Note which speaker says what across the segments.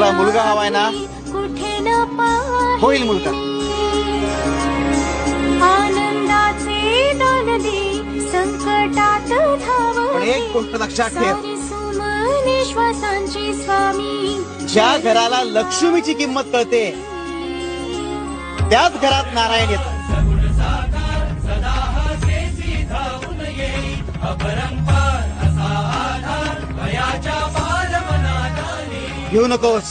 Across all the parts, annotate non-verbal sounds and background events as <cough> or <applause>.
Speaker 1: तुला मुलगा हवाय ना?
Speaker 2: कुठे न पाही
Speaker 1: होईल मुलगा.
Speaker 2: आनंदाचे दोनदी संकटात धाव
Speaker 1: पण एक गोष्ट लक्षात ठेव.
Speaker 2: श्वासांची स्वामी
Speaker 1: ज्या घराला लक्ष्मीची किंमत कळते त्याच घरात नारायण येतात घेऊ नकोस.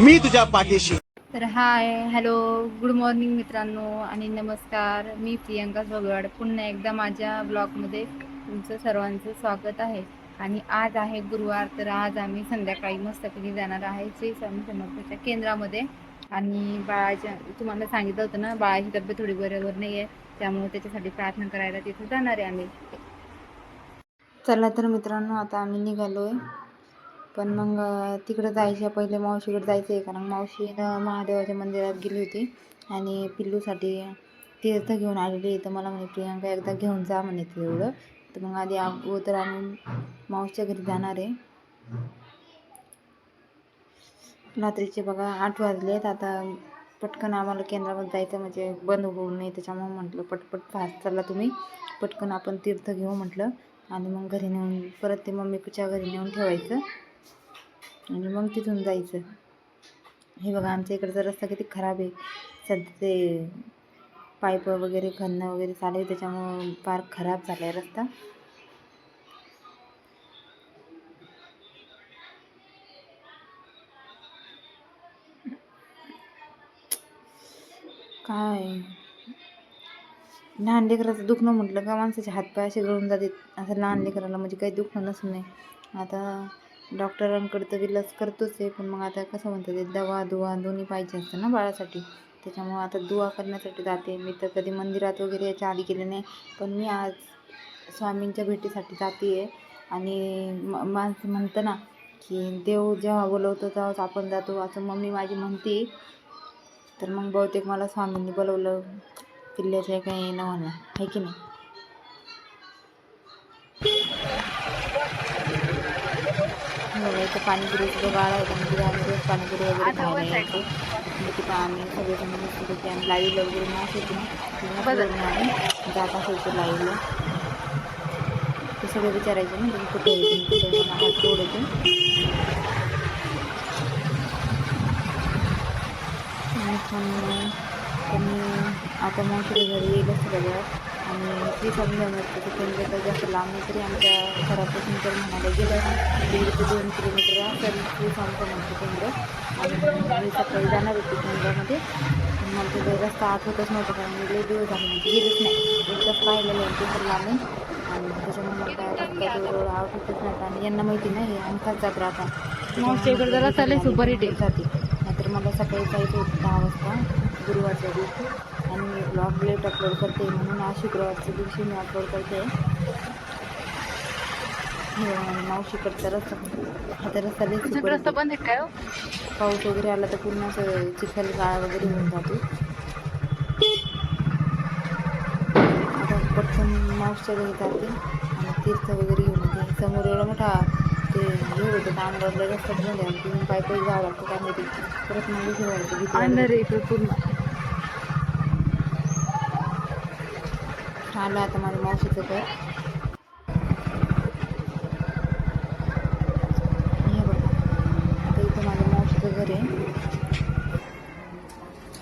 Speaker 1: मी तुझ्या पाठीशी.
Speaker 3: तर हाय हॅलो गुड मॉर्निंग मित्रांनो आणि नमस्कार. मी प्रियंका जोगवाड. पुन्हा एकदा माझ्या ब्लॉगमध्ये तुमचं सर्वांचं स्वागत आहे. आणि आज आहे गुरुवार तर आज आम्ही संध्याकाळी मस्तपैकी जाणार आहे श्री स्वामी समर्थाच्या केंद्रामध्ये. आणि बाळाच्या तुम्हाला सांगितलं होतं ना बाळाची तब्येत थोडी बरोबर नाही आहे त्यामुळे त्याच्यासाठी प्रार्थना करायला तिथे जाणार आहे आम्ही. चला तर मित्रांनो आता आम्ही निघालो आहे पण मग तिकडं जायच्या पहिले मावशीकडे जायचं आहे कारण मावशीनं महादेवाच्या मंदिरात गेली होती. आणि पिल्लूसाठी तीर्थ घेऊन आलेली तर मला म्हणे प्रियांका एकदा घेऊन जा म्हणे तेवढं तर मग आधी अगोदर आम्ही मावशीच्या घरी जाणार आहे. रात्रीचे बघा आठ वाजले आहेत आता पटकन आम्हाला केंद्रामध्ये जायचं म्हणजे बंद होऊ नये. त्याच्यामुळे म्हटलं पटपट फास्ट चालला तुम्ही. पटकन आपण तीर्थ घेऊ म्हटलं. आणि मग घरी नेऊन परत ते मम्मीच्या घरी नेऊन ठेवायचं. आणि मग तिथून जायचं. हे बघा आमच्या इकडचा रस्ता किती खराब आहे. सध्या ते पाईप वगैरे खणणं वगैरे चालू आहे त्याच्यामुळं फार खराब झाला आहे रस्ता. काय? लहान लेकराचं दुखणं म्हटलं का माणसाचे हातपाय असे गळून जातात. असं लहान लेकराला म्हणजे काही दुखणं नसून नाही आता डॉक्टरांकडे तर इलाज करतोच आहे पण मग आता कसं म्हणतात ते दवा दुवा दोन्ही पाहिजे असतं ना बाळासाठी. त्याच्यामुळं आता दुवा करण्यासाठी जाते. मी तर कधी मंदिरात वगैरे याच्या आधी गेले नाही पण मी आज स्वामींच्या भेटीसाठी जाते आहे आणि म माणसं म्हणतं ना की देव जेव्हा बोलवतो तेव्हाच आपण जातो असं मम्मी माझी म्हणते. तर मग बहुतेक मला स्वामींनी बोलवलं किल्ल्याच्या काही न म्हणा आहे की नाही? इथं पाणीपुरी सुद्धा गाळा होता म्हणजे आम्ही रोज पाणीपुरी वगैरे खायला यायचो म्हणजे तिथं आम्ही सगळेजण मस्तपैकी आम्ही लाईव्हला वगैरे मॅच होती ना तेव्हा फिरून आम्ही जात असायचो लाईव्हला ते सगळे विचारायचे ना तुम्ही कुठे आहे तुम्ही कुठे आहे? हात येते आणि आता मावशीच्या घरी येईलच सगळं आणि श्री स्वामी समर्थाचं केंद्र तर जास्त लांब नाही तरी आमच्या घरापासून तर म्हणायला गेलं दीड ते दोन किलोमीटर असेल श्री स्वामी समर्थ केंद्र आणि मी सकाळी जाणार होते केंद्रामध्ये मला तिथे रस्ता आठवतच नव्हता कारण मी लई दिवस झाले म्हणजे गेलेच नाही. एकदाच पाहिलेलं आहे ते तर लांब आहे आणि त्याच्यामुळे मला काय रस्ता जवळ आठवतच नव्हता आणि यांना माहिती नाही हे आमचाच जात राहता
Speaker 4: मावशीकडे जरा चालेल सुपर हिट.
Speaker 3: जाते नाहीतर मला सकाळी जायचं होतं दहा वाजता गुरुवारच्या दिवशी. आणि मी ब्लॉग लेट अपलोड करते म्हणून आज शुक्रवारच्या दिवशी मी अपलोड करते हे आणि मावशीकडचा रस्ता आता रस्ता
Speaker 4: रस्ता. बंद आहे काय हो?
Speaker 3: पाऊस वगैरे आला तर पूर्ण असं चिखल गाळ वगैरे होऊन जातो आता पटकन मावशीच्या घरी जाते आणि तीर्थ वगैरे घेऊन येते समोर एवढा मोठा ते हे होतं डांबरला रस्ता बंद आहे तिथून पाय पायी जावं लागतं काय माहिती परत मग
Speaker 4: अंधार. आहे इकडे पूर्ण
Speaker 3: आलं आता माझ्या मावशीचं घर हे बघा. आता इथं माझ्या मावशीचं घर आहे.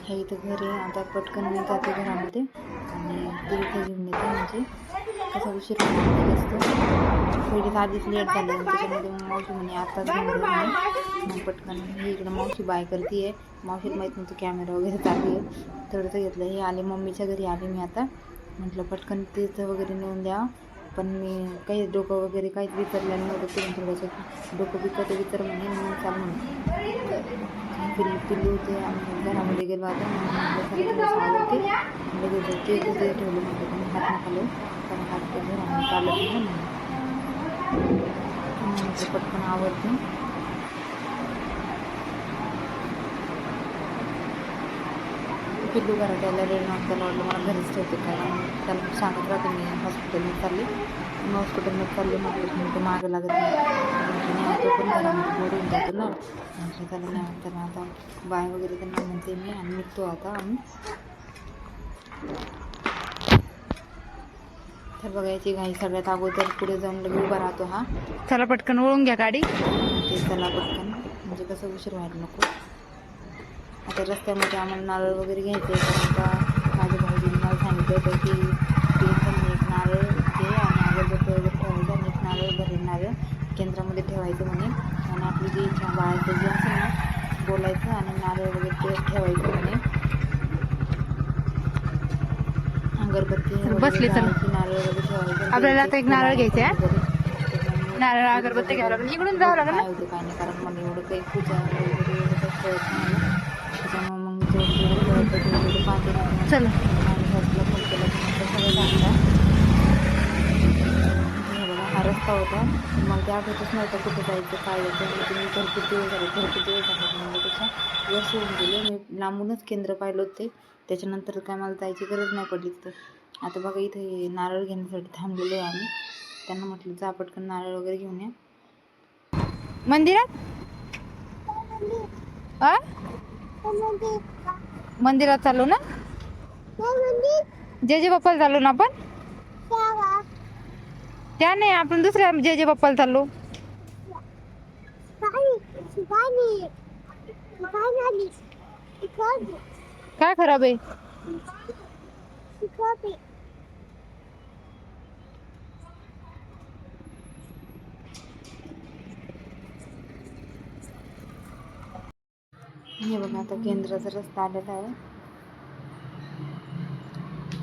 Speaker 3: हे इथं घर आहे. आता पटकन मी जाते घरामध्ये. आणि तीर्थ घेऊन येते म्हणजे. कसा उशीर असतो पहिले आधीच लेट झाली आणि त्याच्यामध्ये मग मावशी म्हणे आत्ताच घेऊन मग पटकन हे इकडं मावशी बाय करते आहे मावशीत माहीत नव्हतं. कॅमेरा वगैरे चालू आहे. थोडंसं घेतलं. हे आले. मम्मीच्या घरी आले मी आता. म्हटलं पटकन तिथं वगैरे नेऊन द्या. पण मी काही डोकं वगैरे काहीच विचारलं नव्हतं ते थोडंसं डोकं विकत विचार म्हणे म्हणून चाल म्हणून पिल्लू पिल्लू होते आणि घरामध्ये गेलो आता लगेच ते तिथे ठेवलं म्हणजे पण हात नकालो कारण हात घरामध्ये चालत नाही म्हणून. पटकन आवडते पिल्लू घरात यायला रेड त्याला वाटलं मला घरीच ठेवते कारण त्याला सांगत राहते मी हॉस्पिटलमध्ये चालले. मी हॉस्पिटलमध्ये चालले तुम्ही ते मागं लागत नाही. ऑटो पण घरामध्ये होऊन जातो ना. त्याला नाही म्हणताना आता बाय वगैरे त्यांना म्हणते मी आणि निघतो आता आम्ही. तर बघायची घाई सगळ्यात अगोदर पुढे जाऊन लगेच उभा राहतो हा.
Speaker 4: चला पटकन वळून घ्या गाडी.
Speaker 3: ते चला पटकन. म्हणजे कसं उशीर व्हायला नको. आता रस्त्यामध्ये आम्हाला नारळ वगैरे घ्यायचं कारण का माझ्या भाऊजीने मला सांगितलं होतं की ते पण एक नारळ घे आणि अगरबत्ती वगैरे ठेवायचं आणि एक नारळ भरेल नारळ केंद्रामध्ये ठेवायचं म्हणे. आणि आपली जी इच्छा बाळाचं जे असेल ना बोलायचं आणि नारळ वगैरे ते ठेवायचं म्हणे. अगरबत्ती
Speaker 4: बसली
Speaker 3: नारळ वगैरे ठेवायचं
Speaker 4: आपल्याला आता एक नारळ घ्यायचा आहे. नारळ अगरबत्ती घ्यावं लागेल. इकडून जावं लागेल ना?
Speaker 3: काय होतं काय नाही कारण मला एवढं काही पूजा वगैरे एवढं काही कळत नाही मला. त्याच्यामुळे मग तेवढं तेवढं पाहते.
Speaker 4: चला.
Speaker 3: फोन केला सगळं सांगतात हे बघा हा रस्ता होता. मग ते आठवतच नव्हतं कुठं जायचं काय यायचं. तुम्ही भरपूर दिवस झाले भरपूर दिवस झाले. म्हणजे त्याच्या वर्ष होऊन गेले. मी लांबूनच केंद्र पाहिलं होते. त्याच्यानंतर काय मला जायची गरज नाही पडली तिथं. आता बघा इथे नारळ घेण्यासाठी थांबलेलो आहे आम्ही. त्यांना म्हटलं जा पटकन नारळ वगैरे घेऊन या.
Speaker 4: मंदिरात? आ? मंदिरात चाललो ना? जे जे बाप्पाला चाललो ना आपण? त्या नाही आपण दुसऱ्या जे जे बाप्पाला चाललो काय खराब आहे?
Speaker 3: हे बघा आता केंद्राचा रस्ता आलेला आहे.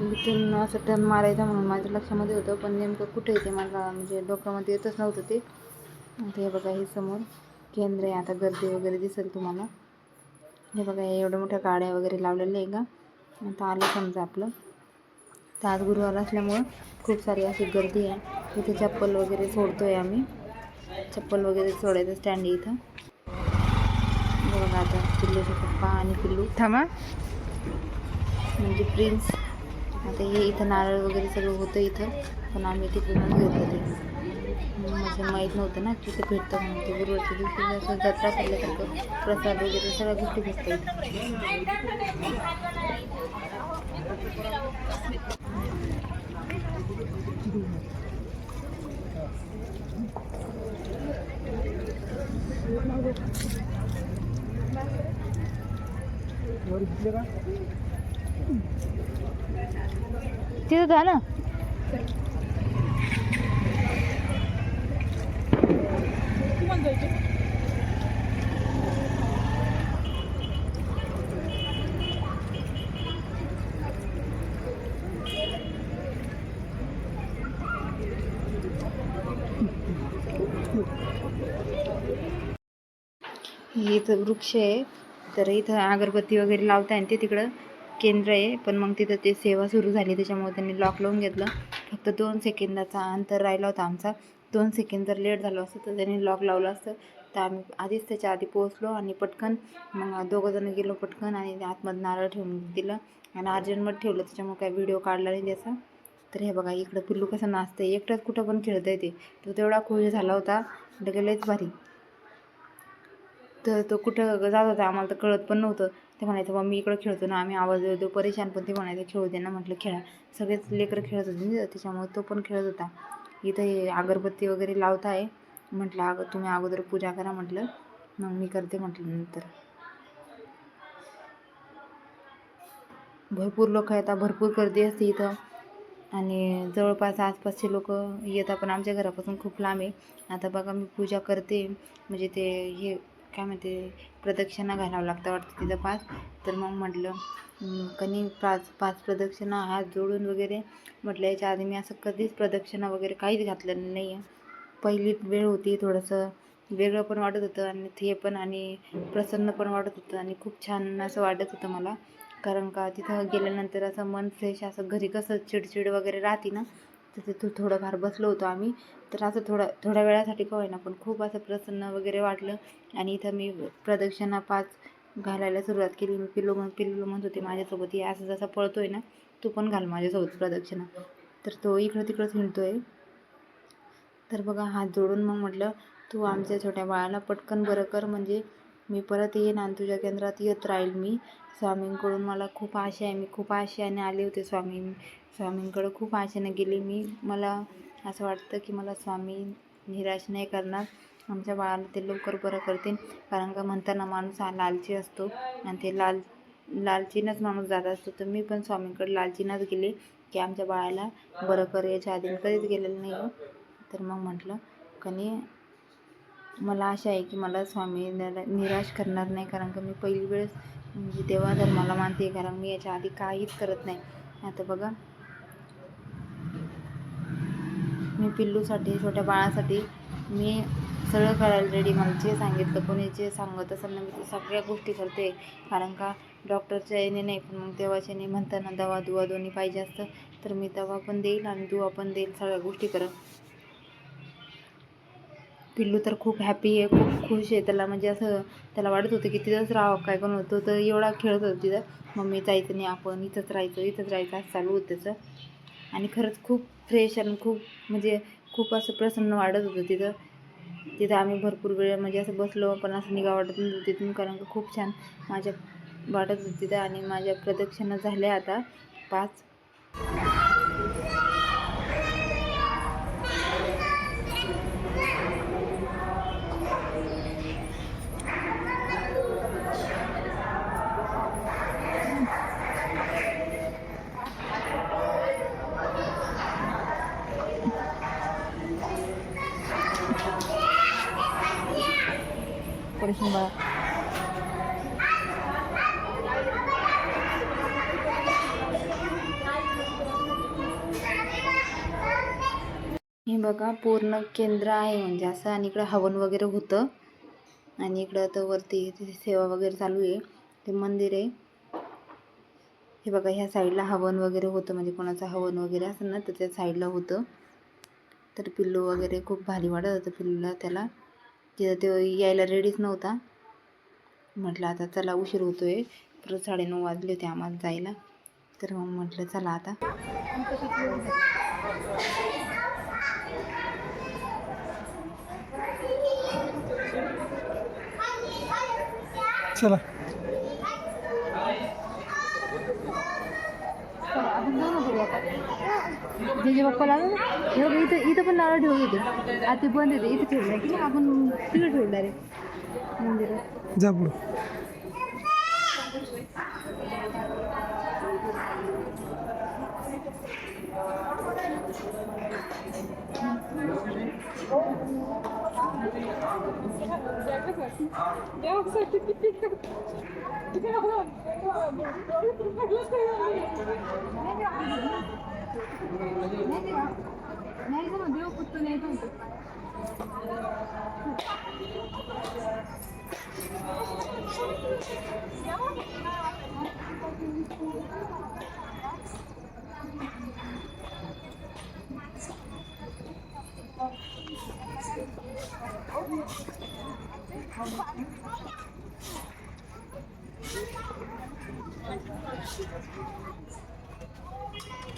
Speaker 3: इथून असं टर्न मारायचा म्हणून माझ्या लक्षामध्ये होतं पण नेमकं कुठे येते मला म्हणजे डोक्यामध्ये येतच नव्हतं ते. आता हे बघा हे समोर केंद्र आहे. आता गर्दी वगैरे दिसेल तुम्हाला. हे बघा हे एवढ्या मोठ्या गाड्या वगैरे लावलेल्या आहे का? आता आलं समजा आपलं. तर आज गुरुवार असल्यामुळं खूप सारी अशी गर्दी आहे. इथे चप्पल वगैरे सोडतो आहे आम्ही. चप्पल वगैरे सोडायचं स्टँड इथं. बघा आता पिल्लूचे पप्पा आणि पिल्लू.
Speaker 4: थांबा.
Speaker 3: म्हणजे प्रिन्स आता हे इथं नारळ वगैरे सगळं होतं इथं पण आम्ही तिकडूनच घेतलं ते म्हणजे माहीत नव्हतं ना तिथे भेटतं म्हणून. ते गुरुवारच्या दिवशी असं जत्रा केल्यासारखं प्रसाद वगैरे सगळ्या गोष्टी भेटतात इथे.
Speaker 4: तिथं जा ना
Speaker 3: हे इथं वृक्ष आहे. तर इथं अगरबत्ती वगैरे लावता आणि ते तिकडं केंद्र आहे. पण मग तिथं ते सेवा सुरू झाली. त्याच्यामुळे त्यांनी लॉक लावून घेतलं. फक्त दोन सेकंदाचा अंतर राहिला होता आमचा. दोन सेकंद जर लेट झालो असतं तर त्यांनी लॉक लावलं असतं. तर आम्ही आधीच त्याच्या आधी पोहोचलो आणि पटकन मग दोघंजणं गेलो पटकन आणि आतमध्ये नारळ ठेवून दिलं. आणि अर्जंटमध्ये ठेवलं. त्याच्यामुळे काय व्हिडिओ काढला नाही त्याचा. तर हे बघा इकडं पिल्लू कसं नाचतं एकटाच कुठं पण खेळतं ते. तो तेवढा खुश झाला होता. म्हटलं भारी. तर तो कुठं जात होता आम्हाला तर कळत पण नव्हतं. ते म्हणायचं बा मी इकडं खेळतो ना आम्ही आवाज देतो परेशान पण. ते म्हणायचं खेळू दे ना म्हटलं खेळा. सगळेच लेकरं खेळत होते त्याच्यामुळे तो पण खेळत होता. इथं हे अगरबत्ती वगैरे लावताय म्हटलं अगं तुम्ही अगोदर पूजा करा म्हटलं. मग मी करते म्हटलं नंतर. भरपूर लोक येतात भरपूर गर्दी असते इथं. आणि जवळपास आसपासचे लोक येतात पण आमच्या घरापासून खूप लांब आहे. आता बघा मी पूजा करते. म्हणजे ते हे काय म्हणते प्रदक्षिणा घालावं लागतं वाटतं तिथं पाच तर मग म्हटलं कनी पाच पाच प्रदक्षिणा हात जोडून वगैरे म्हटलं याच्या आधी मी असं कधीच प्रदक्षिणा वगैरे काहीच घातलेलं नाही आहे पहिली वेळ होती थोडंसं वेगळं पण वाटत होतं आणि ते पण आणि प्रसन्न पण वाटत होतं आणि खूप छान असं वाटत होतं मला. कारण का तिथं गेल्यानंतर असं मन फ्रेश असं घरी कसं चिडचिड वगैरे राहते ना तर तिथं थोडंफार बसलो होतो आम्ही. तर असं थोडा थोड्या वेळासाठी का होईना पण खूप असं प्रसन्न वगैरे वाटलं. आणि इथं मी प्रदक्षिणा पाच घालायला सुरुवात केली. मी पिल्लू म्हण पिल्लू म्हणत होते माझ्यासोबत हे असं जसा पळतोय ना तू पण घाल माझ्यासोबत प्रदक्षिणा. तर तो इकडं तिकडंच आहे तर बघा हात जोडून मग म्हटलं तू आमच्या छोट्या बाळाला पटकन बरं कर. म्हणजे मी परत येईन आणि तुझ्या केंद्रात येत राहील मी. स्वामींकडून मला खूप आशा आहे. मी खूप आशेने आले होते स्वामी. स्वामींकडं खूप आशेने गेली. मी मला असं वाटतं की मला स्वामी निराश नाही करणार. आमच्या बाळाला ते लवकर बरं करतील. कारण का म्हणताना माणूस हा लालची असतो आणि ते लाल लालचीनंच माणूस जात असतो. तर मी पण स्वामींकडे लालचीनंच गेले की आमच्या बाळाला बरं कर. याच्या आधी मी कधीच गेलेलं नाही तर मग म्हटलं कनी मला आशा आहे की मला स्वामी निराश करणार नाही. कारण का मी पहिली वेळेस म्हणजे तेव्हा धर्माला मानते. कारण मी याच्या आधी काहीच करत नाही. आता बघा मी पिल्लूसाठी छोट्या बाळासाठी मी सगळं करायला रेडी मला जे सांगितलं कोणी जे सांगत असेल ना मी ते सगळ्या गोष्टी करते. कारण का डॉक्टरच्या याने नाही पण मग देवाच्या येणे म्हणताना दवा दुवा दोन्ही पाहिजे असतं. तर मी दवा पण देईल आणि दुवा पण देईल सगळ्या गोष्टी करत. पिल्लू तर खूप हॅपी आहे खूप खुश आहे. त्याला म्हणजे असं त्याला वाटत होतं की तिथंच राहावं काय पण होतं तर एवढा खेळत होता तिथं. मम्मी जायचं नाही आपण इथंच राहायचं इथंच राहायचं असं चालू होतं त्याचं. आणि खरंच खूप फ्रेश आणि खूप म्हणजे खूप असं प्रसन्न वाटत होतं तिथं. तिथं आम्ही भरपूर वेळ म्हणजे असं बसलो पण असं निघा वाटत नव्हतं तिथून कारण का खूप छान माझ्या वाटत होती तिथं आणि माझ्या प्रदक्षिणा झाल्या आता पाच. परेशान बाळा हे बघा पूर्ण केंद्र आहे. म्हणजे असं आणि इकडं हवन वगैरे होतं. आणि इकडं तर वरती तिथे सेवा वगैरे चालू आहे. ते मंदिर आहे. हे बघा ह्या साईडला हवन वगैरे होतं. म्हणजे कोणाचं हवन वगैरे असेल ना तर त्या साईडला होतं. तर पिल्लू वगैरे खूप भारी वाटत होतं पिल्लूला त्याला. तिथं तो यायला रेडीच नव्हता. म्हटलं आता चला उशीर होतो आहे परत साडेनऊ वाजले होते आम्हाला जायला. तर मग म्हटलं चला आता.
Speaker 5: चला.
Speaker 4: जे जे पप्पा लागलं ना हे बघ इथं नारळ ठेवत होते आता ते बंद येते इथं ठेवलं की नाही आपण तिकडे ठेवलं रे मंदिरात.
Speaker 5: जा पुढं. <laughs>
Speaker 4: Her zaman diyor kutlu neyden Thank you.